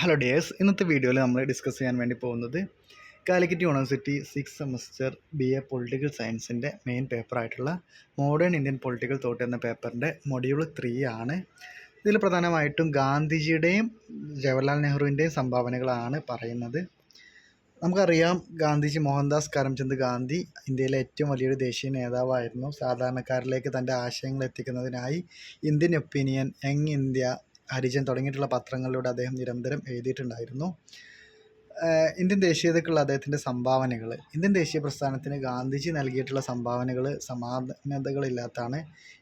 Hello dears ഇന്നത്തെ വീഡിയോയിൽ നമ്മൾ ഡിസ്കസ് ചെയ്യാൻ വേണ്ടി പോകുന്നത് Calicut university six semester B A political സയൻസിന്റെ മെയിൻ പേപ്പറായിട്ടുള്ള മോഡേൺ ഇന്ത്യൻ പൊളിറ്റിക്കൽ തോട്ട് എന്ന പേപ്പറിന്റെ മൊഡ്യൂൾ ത്രീ ആണ്. ഇതിൽ പ്രധാനമായിട്ടും ഗാന്ധിജിയുടെയും ജവഹർലാൽ നെഹ്റുവിന്റെയും സംഭാവനകളാണ് പറയുന്നത്. നമുക്കറിയാം ഗാന്ധിജി മോഹൻദാസ് കരംചന്ദ് ഗാന്ധി ഇന്ത്യയിലെ ഏറ്റവും വലിയൊരു ദേശീയ നേതാവായിരുന്നു. സാധാരണക്കാരിലേക്ക് തന്റെ ആശയങ്ങൾ എത്തിക്കുന്നതിനായി Indian opinion young India Harijan തുടങ്ങിയിട്ടുള്ള പത്രങ്ങളിലൂടെ അദ്ദേഹം നിരന്തരം എഴുതിയിട്ടുണ്ടായിരുന്നു. ഇന്ത്യൻ ദേശീയതക്കുള്ള അദ്ദേഹത്തിന്റെ സംഭാവനകൾ ഇന്ത്യൻ ദേശീയ പ്രസ്ഥാനത്തിന് ഗാന്ധിജി നൽകിയിട്ടുള്ള സംഭാവനകൾ സമാനതകളില്ലാത്താണ്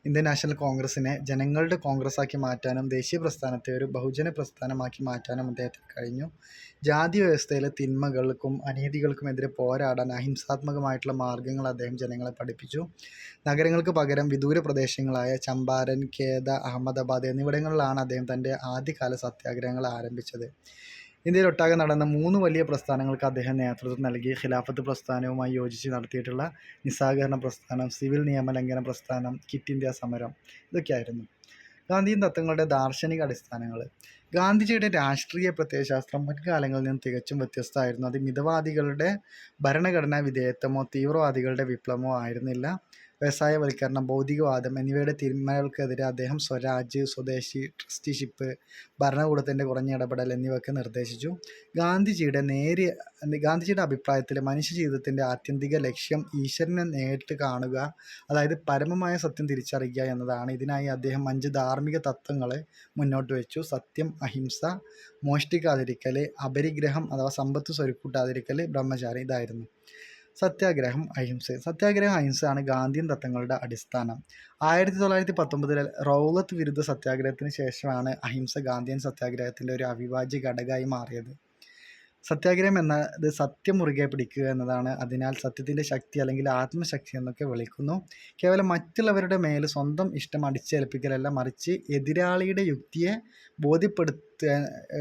ഇന്ത്യൻ നാഷണൽ കോൺഗ്രസ്സിനെ ജനങ്ങളുടെ കോൺഗ്രസ്സാക്കി മാറ്റാനും ദേശീയ പ്രസ്ഥാനത്തെ ഒരു ബഹുജന പ്രസ്ഥാനമാക്കി മാറ്റാനും അദ്ദേഹത്തിന് കഴിഞ്ഞു. ജാതി വ്യവസ്ഥയിലെ തിന്മകൾക്കും അനീതികൾക്കുമെതിരെ പോരാടാൻ അഹിംസാത്മകമായിട്ടുള്ള മാർഗങ്ങൾ അദ്ദേഹം ജനങ്ങളെ പഠിപ്പിച്ചു. നഗരങ്ങൾക്ക് പകരം വിദൂര പ്രദേശങ്ങളായ ചമ്പാരൻ കേദ അഹമ്മദാബാദ് എന്നിവിടങ്ങളിലാണ് അദ്ദേഹം തന്റെ ആദ്യകാല സത്യാഗ്രഹങ്ങൾ ആരംഭിച്ചത്. ഇന്ത്യയിലൊട്ടാകെ നടന്ന മൂന്ന് വലിയ പ്രസ്ഥാനങ്ങൾക്ക് അദ്ദേഹം നേതൃത്വം നൽകി. ഖിലാഫത്ത് പ്രസ്ഥാനവുമായി യോജിച്ച് നടത്തിയിട്ടുള്ള നിസ്സാകരണ പ്രസ്ഥാനം സിവിൽ നിയമലംഘന പ്രസ്ഥാനം കിറ്റ് ഇന്ത്യ സമരം ഇതൊക്കെയായിരുന്നു. ഗാന്ധിയൻ തത്വങ്ങളുടെ ദാർശനിക അടിസ്ഥാനങ്ങൾ. ഗാന്ധിജിയുടെ രാഷ്ട്രീയ പ്രത്യയശാസ്ത്രം മുൻകാലങ്ങളിൽ നിന്ന് തികച്ചും വ്യത്യസ്തമായിരുന്നു. അത് മിതവാദികളുടെ ഭരണഘടനാ വിധേയത്വമോ തീവ്രവാദികളുടെ വിപ്ലവമോ ആയിരുന്നില്ല. വ്യവസായവൽക്കരണം ഭൗതികവാദം എന്നിവയുടെ തിന്മകൾക്കെതിരെ അദ്ദേഹം സ്വരാജ് സ്വദേശി ട്രസ്റ്റിഷിപ്പ് ഭരണകൂടത്തിന്റെ കുറഞ്ഞ ഇടപെടൽ എന്നിവയൊക്കെ നിർദ്ദേശിച്ചു. ഗാന്ധിജിയുടെ നേരിയ ഗാന്ധിജിയുടെ അഭിപ്രായത്തിൽ മനുഷ്യ ജീവിതത്തിന്റെ ആത്യന്തിക ലക്ഷ്യം ഈശ്വരനെ നേരിട്ട് കാണുക അതായത് പരമമായ സത്യം തിരിച്ചറിയുക എന്നതാണ്. ഇതിനായി അദ്ദേഹം അഞ്ച് ധാർമ്മിക തത്വങ്ങളെ മുന്നോട്ട് വെച്ചു. സത്യം അഹിംസ മോഷ്ടിക്കാതിരിക്കൽ അപരിഗ്രഹം അഥവാ സമ്പത്ത് സ്വരുക്കൂട്ടാതിരിക്കൽ ബ്രഹ്മചാരി ഇതായിരുന്നു. സത്യാഗ്രഹം അഹിംസ. സത്യാഗ്രഹം അഹിംസയാണ് ഗാന്ധിയൻ തത്വങ്ങളുടെ അടിസ്ഥാനം. ആയിരത്തി തൊള്ളായിരത്തി പത്തൊമ്പതിലെ റൗലത്ത് വിരുദ്ധ സത്യാഗ്രഹത്തിന് ശേഷമാണ് അഹിംസ ഗാന്ധിയൻ സത്യാഗ്രഹത്തിന്റെ ഒരു അവിഭാജ്യ ഘടകമായി മാറിയത്. സത്യാഗ്രഹം എന്നത് സത്യം മുറുകെ പിടിക്കുക എന്നതാണ്. അതിനാൽ സത്യത്തിന്റെ ശക്തി അല്ലെങ്കിൽ ആത്മശക്തി എന്നൊക്കെ വിളിക്കുന്നു. കേവലം മറ്റുള്ളവരുടെ മേൽ സ്വന്തം ഇഷ്ടം അടിച്ചേൽപ്പിക്കലല്ല മറിച്ച് എതിരാളിയുടെ യുക്തിയെ ബോധ്യപ്പെടുത്ത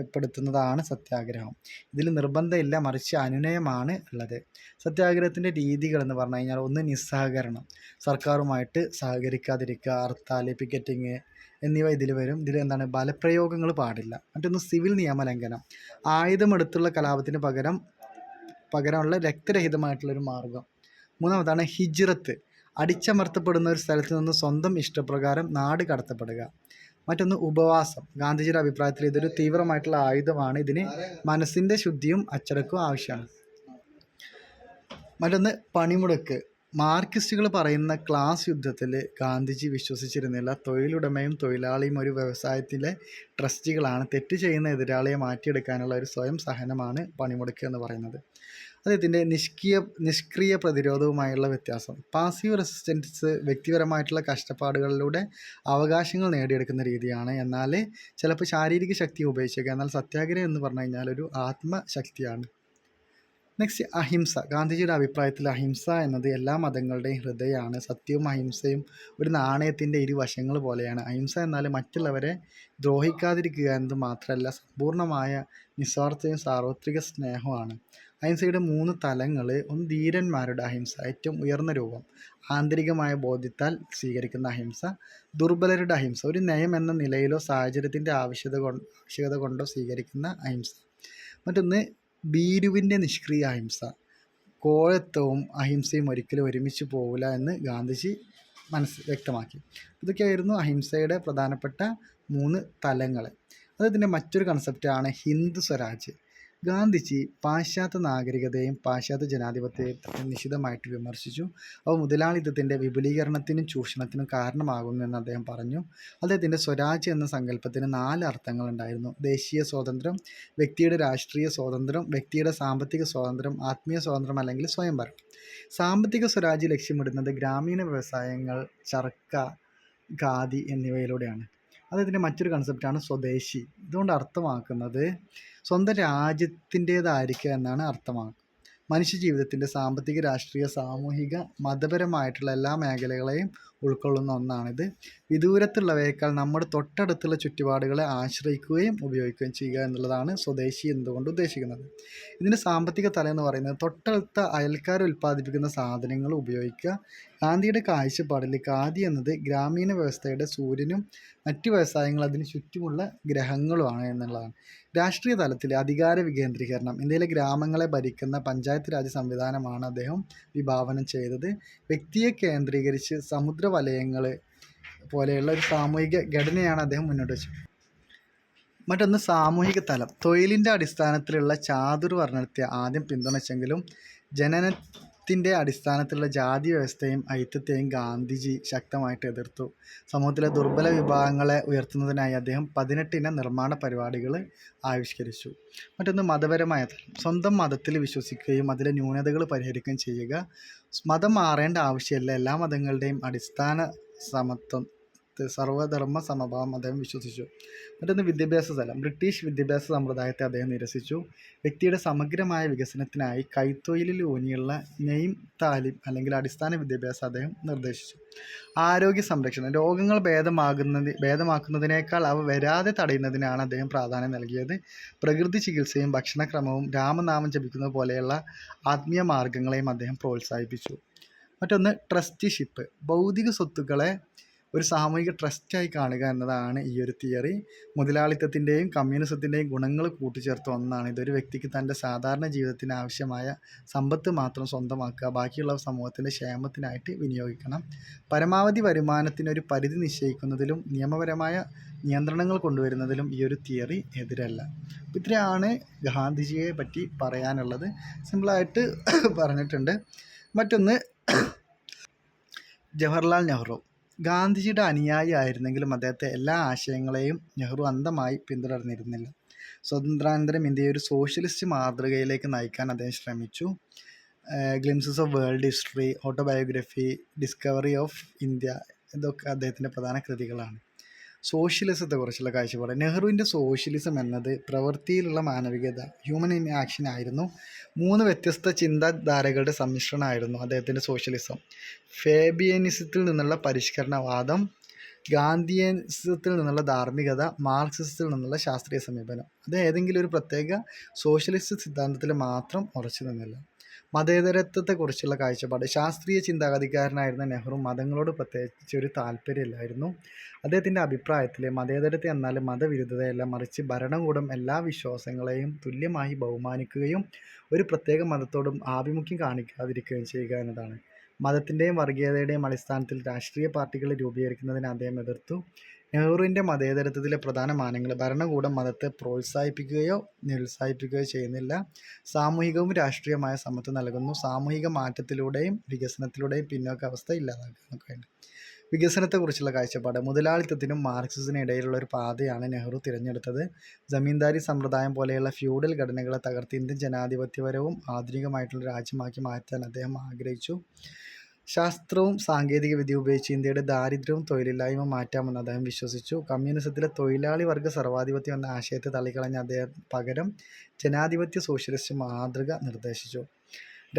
പ്പെടുത്തുന്നതാണ് സത്യാഗ്രഹം. ഇതിൽ നിർബന്ധമില്ല മറിച്ച് അനുനയമാണ് ഉള്ളത്. സത്യാഗ്രഹത്തിന്റെ രീതികൾ എന്ന് പറഞ്ഞു കഴിഞ്ഞാൽ ഒന്ന് നിസ്സഹകരണം. സർക്കാരുമായിട്ട് സഹകരിക്കാതിരിക്കുക ഹർത്താൽ പിക്കറ്റിങ് എന്നിവ ഇതിൽ വരും. ഇതിൽ എന്താണ്? ബലപ്രയോഗങ്ങൾ പാടില്ല. മറ്റൊന്ന് സിവിൽ നിയമലംഘനം. ആയുധമെടുത്തുള്ള കലാപത്തിന് പകരം പകരമുള്ള രക്തരഹിതമായിട്ടുള്ളൊരു മാർഗം മൂന്നാമതാണ് ഹിജ്റത്ത്. അടിച്ചമർത്തപ്പെടുന്ന ഒരു സ്ഥലത്ത് നിന്ന് സ്വന്തം ഇഷ്ടപ്രകാരം നാട് കടത്തപ്പെടുക. മറ്റൊന്ന് ഉപവാസം. ഗാന്ധിജിയുടെ അഭിപ്രായത്തിൽ ഇതൊരു തീവ്രമായിട്ടുള്ള ആയുധമാണ്. ഇതിന് മനസ്സിന്റെ ശുദ്ധിയും അച്ചടക്കവും ആവശ്യമാണ്. മറ്റൊന്ന് പണിമുടക്ക്. മാർക്സിസ്റ്റുകൾ പറയുന്ന ക്ലാസ് യുദ്ധത്തിൽ ഗാന്ധിജി വിശ്വസിച്ചിരുന്നില്ല. തൊഴിലുടമയും തൊഴിലാളിയും ഒരു വ്യവസായത്തിലെ ട്രസ്റ്റികളാണ്. തെറ്റ് ചെയ്യുന്ന എതിരാളിയെ മാറ്റിയെടുക്കാനുള്ള ഒരു സ്വയം സഹനമാണ് പണിമുടക്ക് എന്ന് പറയുന്നത്. അദ്ദേഹത്തിന്റെ നിഷ്ക്രിയ നിഷ്ക്രിയ പ്രതിരോധവുമായുള്ള വ്യത്യാസം. പാസീവ് റെസിസ്റ്റൻസ് വ്യക്തിപരമായിട്ടുള്ള കഷ്ടപ്പാടുകളിലൂടെ അവകാശങ്ങൾ നേടിയെടുക്കുന്ന രീതിയാണ്. എന്നാൽ ചിലപ്പോൾ ശാരീരിക ശക്തി ഉപയോഗിച്ചേക്കുക എന്നാൽ സത്യാഗ്രഹം എന്ന് പറഞ്ഞു കഴിഞ്ഞാൽ ഒരു ആത്മശക്തിയാണ്. നെക്സ്റ്റ് അഹിംസ. ഗാന്ധിജിയുടെ അഭിപ്രായത്തിൽ അഹിംസ എന്നത് എല്ലാ മതങ്ങളുടെയും ഹൃദയമാണ്. സത്യവും അഹിംസയും ഒരു നാണയത്തിന്റെ ഇരുവശങ്ങൾ പോലെയാണ്. അഹിംസ എന്നാൽ മറ്റുള്ളവരെ ദ്രോഹിക്കാതിരിക്കുക എന്നത് മാത്രമല്ല സമ്പൂർണമായ നിസ്വാർത്ഥയും സാർവത്രിക സ്നേഹമാണ് അഹിംസയുടെ മൂന്ന് തലങ്ങൾ ഒന്ന് ധീരന്മാരുടെ അഹിംസ ഏറ്റവും ഉയർന്ന രൂപം. ആന്തരികമായ ബോധ്യത്താൽ സ്വീകരിക്കുന്ന അഹിംസ. ദുർബലരുടെ അഹിംസ ഒരു നയം എന്ന നിലയിലോ സാഹചര്യത്തിന്റെ ആവശ്യകത കൊണ്ടോ സ്വീകരിക്കുന്ന അഹിംസ. മറ്റൊന്ന് ഭീരുവിന്റെ നിഷ്ക്രിയ അഹിംസ. കോഴത്വവും അഹിംസയും ഒരിക്കലും ഒരുമിച്ച് പോവില്ല എന്ന് ഗാന്ധിജി മനസ്സ് വ്യക്തമാക്കി. ഇതൊക്കെയായിരുന്നു അഹിംസയുടെ പ്രധാനപ്പെട്ട മൂന്ന് തലങ്ങൾ അദ്ദേഹത്തിന്റെ മറ്റൊരു കൺസെപ്റ്റാണ് ഹിന്ദു സ്വരാജ്. ഗാന്ധിജി പാശ്ചാത്യ നാഗരികതയും പാശ്ചാത്യ ജനാധിപത്യത്തെയും നിശിതമായിട്ട് വിമർശിച്ചു. അവ മുതലാളിത്തത്തിന്റെ വിപുലീകരണത്തിനും ചൂഷണത്തിനും കാരണമാകുന്നു എന്ന് അദ്ദേഹം പറഞ്ഞു. അദ്ദേഹത്തിന്റെ സ്വരാജ് എന്ന സങ്കല്പത്തിന് നാല് അർത്ഥങ്ങളുണ്ടായിരുന്നു ദേശീയ സ്വാതന്ത്ര്യം വ്യക്തിയുടെ രാഷ്ട്രീയ സ്വാതന്ത്ര്യം വ്യക്തിയുടെ സാമ്പത്തിക സ്വാതന്ത്ര്യം ആത്മീയ സ്വാതന്ത്ര്യം അല്ലെങ്കിൽ സ്വയംഭരണം സാമ്പത്തിക സ്വരാജ് ലക്ഷ്യമിടുന്നത് ഗ്രാമീണ വ്യവസായങ്ങൾ ചർക്ക ഖാദി എന്നിവയിലൂടെയാണ്. അദ്ദേഹത്തിന്റെ മറ്റൊരു കൺസെപ്റ്റാണ് സ്വദേശി. ഇതുകൊണ്ട് അർത്ഥമാക്കുന്നത് സ്വന്തം രാജ്യത്തിന്റേതായിരിക്കുക എന്നാണ് അർത്ഥമാക്കുന്നത് മനുഷ്യ ജീവിതത്തിന്റെ സാമ്പത്തിക രാഷ്ട്രീയ സാമൂഹിക മതപരമായിട്ടുള്ള എല്ലാ മേഖലകളെയും ഉൾക്കൊള്ളുന്ന ഒന്നാണിത്. വിദൂരത്തുള്ളവയേക്കാൾ നമ്മുടെ തൊട്ടടുത്തുള്ള ചുറ്റുപാടുകളെ ആശ്രയിക്കുകയും ഉപയോഗിക്കുകയും ചെയ്യുക എന്നുള്ളതാണ് സ്വദേശി എന്തുകൊണ്ട് ഉദ്ദേശിക്കുന്നത്. ഇതിന്റെ സാമ്പത്തിക തല എന്ന് പറയുന്നത് തൊട്ടടുത്ത അയൽക്കാർ ഉൽപ്പാദിപ്പിക്കുന്ന സാധനങ്ങൾ ഉപയോഗിക്കുക. ഗാന്ധിയുടെ കാഴ്ചപ്പാടിൽ ഖാദി എന്നത് ഗ്രാമീണ വ്യവസ്ഥയുടെ സൂര്യനും മറ്റു വ്യവസായങ്ങൾ അതിന് ചുറ്റുമുള്ള ഗ്രഹങ്ങളുമാണ് എന്നുള്ളതാണ്. രാഷ്ട്രീയ തലത്തിൽ അധികാര വികേന്ദ്രീകരണം ഇന്ത്യയിലെ ഗ്രാമങ്ങളെ ഭരിക്കുന്ന പഞ്ചായത്ത് രാജ് സംവിധാനമാണ് അദ്ദേഹം വിഭാവനം ചെയ്തത്. വ്യക്തിയെ കേന്ദ്രീകരിച്ച് സമുദ്ര വലയങ്ങൾ പോലെയുള്ള ഒരു സാമൂഹിക ഘടനയാണ് അദ്ദേഹം മുന്നോട്ട് വെച്ചത്. മറ്റൊന്ന് സാമൂഹിക തലം. തൊഴിലിന്റെ അടിസ്ഥാനത്തിലുള്ള ചാതുർവർണത്തെ ആദ്യം പിന്തുണച്ചെങ്കിലും ജനനത്തിന്റെ അടിസ്ഥാനത്തിലുള്ള ജാതി വ്യവസ്ഥയും ഐത്യത്തെയും ഗാന്ധിജി ശക്തമായിട്ട് എതിർത്തു. സമൂഹത്തിലെ ദുർബല വിഭാഗങ്ങളെ ഉയർത്തുന്നതിനായി അദ്ദേഹം പതിനെട്ടിന നിർമ്മാണ പരിപാടികൾ ആവിഷ്കരിച്ചു. മറ്റൊന്ന് മതപരമായ സ്വന്തം മതത്തിൽ വിശ്വസിക്കുകയും അതിലെ ന്യൂനതകൾ പരിഹരിക്കുകയും ചെയ്യുക. മതം മാറേണ്ട ആവശ്യമില്ല. എല്ലാ മതങ്ങളുടെയും അടിസ്ഥാന സമത്വം സർവധർമ്മ സമഭാവം അദ്ദേഹം വിശ്വസിച്ചു. മറ്റൊന്ന് വിദ്യാഭ്യാസ തലം ബ്രിട്ടീഷ് വിദ്യാഭ്യാസ സമ്പ്രദായത്തെ അദ്ദേഹം നിരസിച്ചു. വ്യക്തിയുടെ സമഗ്രമായ വികസനത്തിനായി കൈത്തൊഴിലിൽ ഊന്നിയുള്ള നെയിം താലിം അല്ലെങ്കിൽ അടിസ്ഥാന വിദ്യാഭ്യാസം അദ്ദേഹം നിർദ്ദേശിച്ചു. ആരോഗ്യ സംരക്ഷണം. രോഗങ്ങൾ ഭേദമാകുന്നത് ഭേദമാക്കുന്നതിനേക്കാൾ അവ വരാതെ തടയുന്നതിനാണ് അദ്ദേഹം പ്രാധാന്യം നൽകിയത്. പ്രകൃതി ചികിത്സയും ഭക്ഷണക്രമവും രാമനാമം ജപിക്കുന്നത് പോലെയുള്ള ആത്മീയ മാർഗങ്ങളെയും അദ്ദേഹം പ്രോത്സാഹിപ്പിച്ചു. മറ്റൊന്ന് ട്രസ്റ്റിഷിപ്പ്. ഭൗതിക സ്വത്തുക്കളെ ഒരു സാമൂഹിക ട്രസ്റ്റായി കാണുക എന്നതാണ് ഈ ഒരു തിയറി. മുതലാളിത്തത്തിന്റെയും കമ്മ്യൂണിസത്തിന്റെയും ഗുണങ്ങൾ കൂട്ടിച്ചേർത്ത ഒന്നാണ്. ഇതൊരു വ്യക്തിക്ക് തന്റെ സാധാരണ ജീവിതത്തിന് ആവശ്യമായ സമ്പത്ത് മാത്രം സ്വന്തമാക്കുക. ബാക്കിയുള്ള സമൂഹത്തിന്റെ ക്ഷേമത്തിനായിട്ട് വിനിയോഗിക്കണം. പരമാവധി വരുമാനത്തിനൊരു പരിധി നിശ്ചയിക്കുന്നതിലും നിയമപരമായ നിയന്ത്രണങ്ങൾ കൊണ്ടുവരുന്നതിലും ഈ ഒരു തിയറി എതിരല്ല. ഇത്രയാണ് ഗാന്ധിജിയെ പറ്റി പറയാനുള്ളത്. സിമ്പിളായിട്ട് പറഞ്ഞിട്ടുണ്ട്. മറ്റൊന്ന് ജവഹർലാൽ നെഹ്റു. ഗാന്ധിജിയുടെ അനുയായി ആയിരുന്നെങ്കിലും അദ്ദേഹത്തെ എല്ലാ ആശയങ്ങളെയും നെഹ്റു അന്ധമായി പിന്തുടർന്നിരുന്നില്ല. സ്വതന്ത്രാനന്തരം ഇന്ത്യയെ ഒരു സോഷ്യലിസ്റ്റ് മാതൃകയിലേക്ക് നയിക്കാൻ അദ്ദേഹം ശ്രമിച്ചു. Glimpses of world history autobiography discovery of India ഇതൊക്കെ അദ്ദേഹത്തിന്റെ പ്രധാന കൃതികളാണ്. സോഷ്യലിസത്തെക്കുറിച്ചുള്ള കാഴ്ചപ്പാട്. നെഹ്റുവിന്റെ സോഷ്യലിസം എന്നത് പ്രവൃത്തിയിലുള്ള മാനവികത ഹ്യൂമൻ ഇൻ ആക്ഷൻ ആയിരുന്നു. മൂന്ന് വ്യത്യസ്ത ചിന്താധാരകളുടെ സമ്മിശ്രണമായിരുന്നു അദ്ദേഹത്തിന്റെ സോഷ്യലിസം. ഫേബിയനിസത്തിൽ നിന്നുള്ള പരിഷ്കരണവാദം ഗാന്ധിയനിസത്തിൽ നിന്നുള്ള ധാർമ്മികത മാർക്സിസത്തിൽ നിന്നുള്ള ശാസ്ത്രീയ സമീപനം. അത് ഏതെങ്കിലും ഒരു പ്രത്യേക സോഷ്യലിസ്റ്റ് സിദ്ധാന്തത്തിൽ മാത്രം ഉറച്ചു നിന്നില്ല. മതേതരത്വത്തെക്കുറിച്ചുള്ള കാഴ്ചപ്പാട്. ശാസ്ത്രീയ ചിന്താഗതിക്കാരനായിരുന്ന നെഹ്റു മതങ്ങളോട് പ്രത്യേകിച്ച് ഒരു താല്പര്യമില്ലായിരുന്നു. അദ്ദേഹത്തിന്റെ അഭിപ്രായത്തിൽ മതേതരത്തെ എന്നാൽ മതവിരുദ്ധതയല്ല. മറിച്ച് ഭരണകൂടം എല്ലാ വിശ്വാസങ്ങളെയും തുല്യമായി ബഹുമാനിക്കുകയും ഒരു പ്രത്യേക മതത്തോടും ആഭിമുഖ്യം കാണിക്കാതിരിക്കുകയും ചെയ്യുക എന്നതാണ്. മതത്തിന്റെയും വർഗീയതയുടെയും അടിസ്ഥാനത്തിൽ രാഷ്ട്രീയ പാർട്ടികൾ രൂപീകരിക്കുന്നതിനെ അദ്ദേഹം എതിർത്തു. നെഹ്റുവിന്റെ മതേതരത്വത്തിലെ പ്രധാന മാനങ്ങൾ ഭരണകൂടം മതത്തെ പ്രോത്സാഹിപ്പിക്കുകയോ നിരുത്സാഹിപ്പിക്കുകയോ ചെയ്യുന്നില്ല. സാമൂഹികവും രാഷ്ട്രീയമായ സമത്വം നൽകുന്നു. സാമൂഹിക മാറ്റത്തിലൂടെയും വികസനത്തിലൂടെയും പിന്നോക്ക പിന്നോക്കാവസ്ഥ ഇല്ലാതാക്കുന്നു വികസനത്തെക്കുറിച്ചുള്ള കാഴ്ചപ്പാട്. മുതലാളിത്തത്തിനും മാർക്സിസിനും ഇടയിലുള്ള ഒരു പാതയാണ് നെഹ്റു തിരഞ്ഞെടുത്തത്. ജമീന്ദാരി സമ്പ്രദായം പോലെയുള്ള ഫ്യൂഡൽ ഘടനകളെ തകർത്ത് ഇന്ത്യൻ ജനാധിപത്യപരവും ആധുനികമായിട്ടുള്ള രാജ്യമാക്കി മാറ്റാൻ അദ്ദേഹം ആഗ്രഹിച്ചു. ശാസ്ത്രവും സാങ്കേതിക വിദ്യ ഉപയോഗിച്ച് ഇന്ത്യയുടെ ദാരിദ്ര്യവും തൊഴിലില്ലായ്മ മാറ്റാമെന്ന് അദ്ദേഹം വിശ്വസിച്ചു. കമ്മ്യൂണിസത്തിലെ തൊഴിലാളി വർഗ സർവാധിപത്യം എന്ന ആശയത്തെ തള്ളിക്കളഞ്ഞ അദ്ദേഹം പകരം ജനാധിപത്യ സോഷ്യലിസ്റ്റ് മാതൃക നിർദ്ദേശിച്ചു.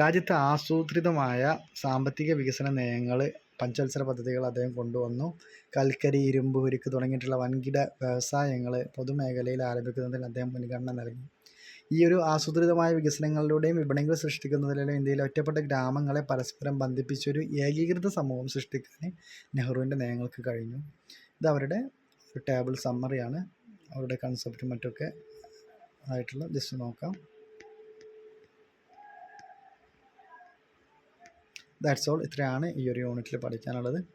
രാജ്യത്ത് ആസൂത്രിതമായ സാമ്പത്തിക വികസന നയങ്ങൾ പഞ്ചവത്സര പദ്ധതികൾ അദ്ദേഹം കൊണ്ടുവന്നു. കൽക്കരി ഇരുമ്പ് ഉരുക്ക് തുടങ്ങിയിട്ടുള്ള വൻകിട വ്യവസായങ്ങൾ പൊതുമേഖലയിൽ ആരംഭിക്കുന്നതിന് അദ്ദേഹം മുൻഗണന നൽകി. ഈ ഒരു ആസൂത്രിതമായ വികസനങ്ങളിലൂടെയും വിപണികൾ സൃഷ്ടിക്കുന്നതിലൂടെ ഇന്ത്യയിലെ ഒറ്റപ്പെട്ട ഗ്രാമങ്ങളെ പരസ്പരം ബന്ധിപ്പിച്ചൊരു ഏകീകൃത സമൂഹം സൃഷ്ടിക്കാൻ നെഹ്റുവിന്റെ നയങ്ങൾക്ക് കഴിഞ്ഞു. ഇത് അവരുടെ ഒരു ടേബിൾ സമ്മറിയാണ് അവരുടെ കൺസെപ്റ്റും മറ്റൊക്കെ ആയിട്ടുള്ള ജസ്റ്റ് നോക്കാം. ദാറ്റ്സ് ഓൾ ഇത്രയാണ് ഈ ഒരു യൂണിറ്റിൽ പഠിക്കാനുള്ളത്.